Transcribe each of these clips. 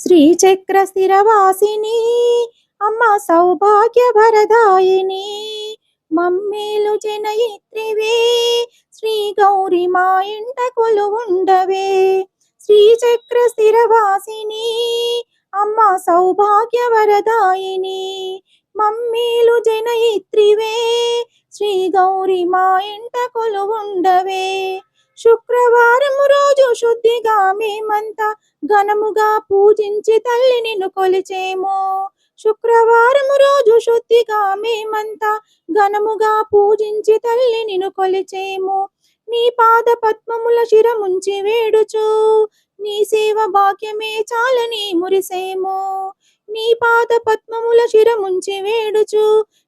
శ్రీచక్ర స్థిరవాసిని అమ్మ సౌభాగ్య భరదాయిని మమ్మేలు జనయిత్రివే శ్రీ గౌరి మా ఇంట కొలువుండవే. శ్రీచక్ర స్థిరవాసిని అమ్మ సౌభాగ్య వరదాయిని మమ్మీలు జనయిత్రివే శ్రీ గౌరి మా ఇంట కొలువుండవే. శుక్రవారం రోజు శుద్ధిగా మేమంతా ఘనముగా పూజించి తల్లి నిన్ను కొలిచేము. శుక్రవారం రోజు శుద్ధిగా మేమంతా ఘనముగా పూజించి తల్లి నిన్ను కొలిచేము. నీ పాద పద్మముల శిరముంచి వేడుచు నీ సేవ భాగ్యమే చాలని మురిసేము. నీ పాద పద్మముల శిరముంచి వేడుచు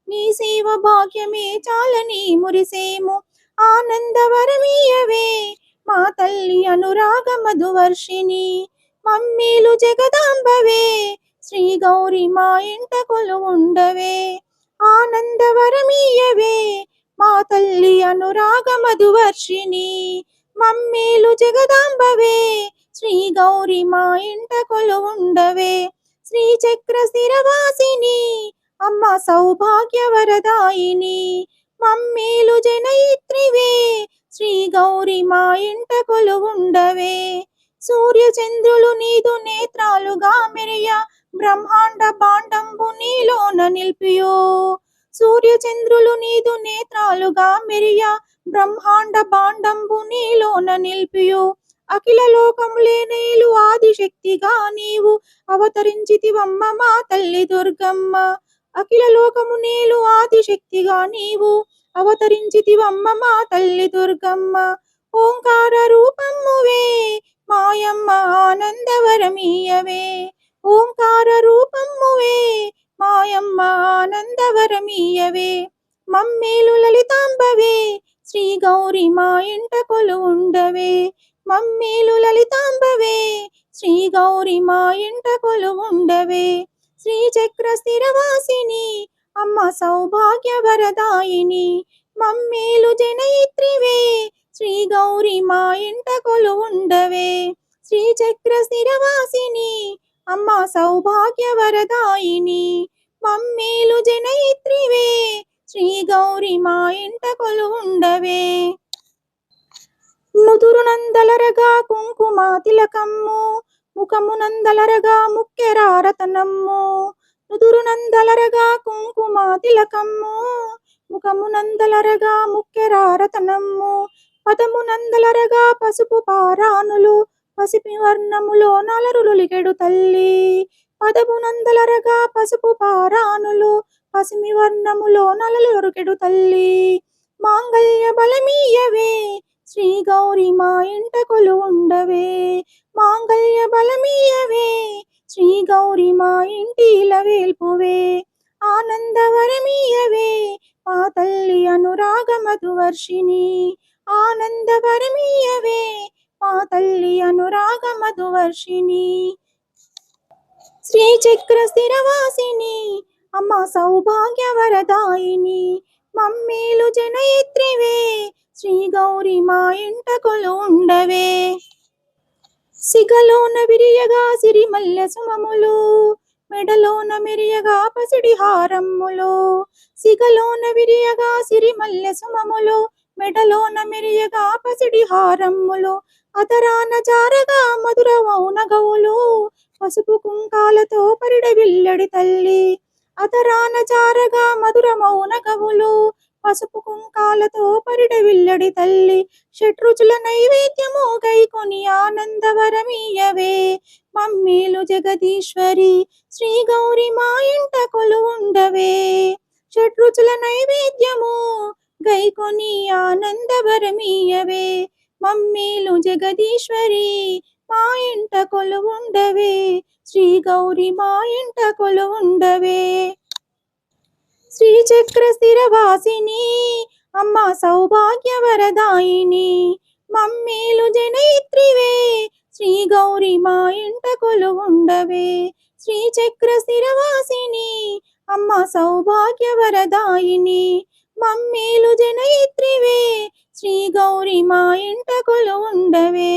నీ సేవ భాగ్యమే చాలని మురిసేము. ఆనందవరమీయవే. మా తల్లి అనురాగ మధువర్షిణి మమ్మీలు జగదాంబవే. శ్రీ గౌరి మా ఇంట కొలువుండవే. ఆనందవరమీయవే. మా తల్లి అనురాగ మధువర్షిణి మమ్మీలు జగదాంబవే. శ్రీ గౌరి మా ఇంట కొలువుండవే. శ్రీ చక్ర స్థిరవాసిని అమ్మ సౌభాగ్య వరదాయిని మమ్మీలు జనయిత్రివే. శ్రీ గౌరి మా ఇంట కొలువుండవే. సూర్య చంద్రులు నీదు నేత్రాలుగా మెరియ. బ్రహ్మాండ బాండంబు నీలోన నిలిపియో. సూర్య చంద్రులు నీదు నేత్రాలుగా మెరియ. బ్రహ్మాండ బాండంబు నీలోన నిలిపియో. అఖిల లోకములే నీలు ఆదిశక్తిగా నీవు. అవతరించితివమ్మ మా తల్లి దుర్గమ్మ. అఖిల లోకము నేలు ఆదిశక్తిగా నీవు. అవతరించితివమ్మ మా తల్లి దుర్గమ్మ. ఓంకార రూపమ్మువే మాయమ్మ ఆనందవరమీయవే. ఓంకార రూపమ్మువే మాయమ్మ ఆనందవరమీయవే. మమ్మేలు లలితాంబవే శ్రీ గౌరి మా ఇంట కొలువుండవే. మమ్మేలు లలితాంబవే శ్రీ గౌరి మా ఇంట కొలువుండవే. శ్రీచక్ర స్థిరవాసిని అమ్మ సౌభాగ్య వరదాయిని మమ్మేలు జనయిత్రివే శ్రీ గౌరి మా ఇంట కొలు శ్రీ చక్ర స్థిరవాసిని అమ్మ సౌభాగ్య వరదాయిని మమ్మేలు జనయిత్రివే శ్రీ గౌరి మా ఇంట కొలువుండవే. నుదురు నందలరగా కుంకుమ తిలకమ్ము ముఖమునందలరగా ముక్కెరారతనమ్ము నుదురు నందలరగా కుంకుమ తిలకమ్ము ముఖమునందలరగా ముక్కెరారతనమ్ము పదమునందలరగా పసుపు పారానులు పసిపి వర్ణములో నలరులులిగెడు తల్లి. పదమునందలరగా పసుపు పారానులు పసిమి వర్ణములో నలలురుకెడు తల్లి. మాంగళ్య బలమీయవే. శ్రీ గౌరి మా ఇంట ఉండవే మాంగళ్య బలమీయవే. శ్రీ గౌరి మా ఇంటిల వేల్పువే ఆనందవరమీయవే. మా తల్లి అనురాగ మధువర్షిణి ఆనందవరమీయవే. మా తల్లి అనురాగ మధువర్షిణి శ్రీ చక్ర స్థిరవాసిని అమ్మ సౌభాగ్య వరదాయిని మమ్మీలు జనయిత్రివే శ్రీ గౌరి మా ఇంట ఉండవే. సిగలోన విరియగా సిరిమల్లె సుమములు మెడలోన మెరియగా పసిడి హారమ్ములు. సిగలోన విరియగా సిరిమల్లె సుమములు మెడలోన మెరియగా పసిడి హారమ్ములు. అతరాన జారగా మధుర వౌనగవులు గౌలు పసుపు కుంకాలతో పరిడ విల్లడి తల్లి. అతరాన జారగా మధుర మౌన కవులు. పసుపు కుంకాలతో పరిడ విల్లడి తల్లి. షట్రుచుల నైవేద్యము గైకొని ఆనందవరమీయవే. మమ్మీలు జగదీశ్వరి శ్రీ గౌరి మా ఇంట కొలువుండవే. షట్రుచుల నైవేద్యము గైకొని ఆనందవరమీయవే. మమ్మీలు జగదీశ్వరి మా ఇంట కొలువుండవే. శ్రీ గౌరి మా ఇంట కొలువుండవే. శ్రీచక్ర స్థిరవాసిని అమ్మ సౌభాగ్య వరదాయిని మమ్మీలు జనయిత్రివే శ్రీ గౌరి మా ఇంట కొలువుండవే. శ్రీ చక్ర స్థిరవాసిని అమ్మ సౌభాగ్య వరదాయిని మమ్మీలు జనయిత్రివే శ్రీ గౌరి మా ఇంట కొలువుండవే.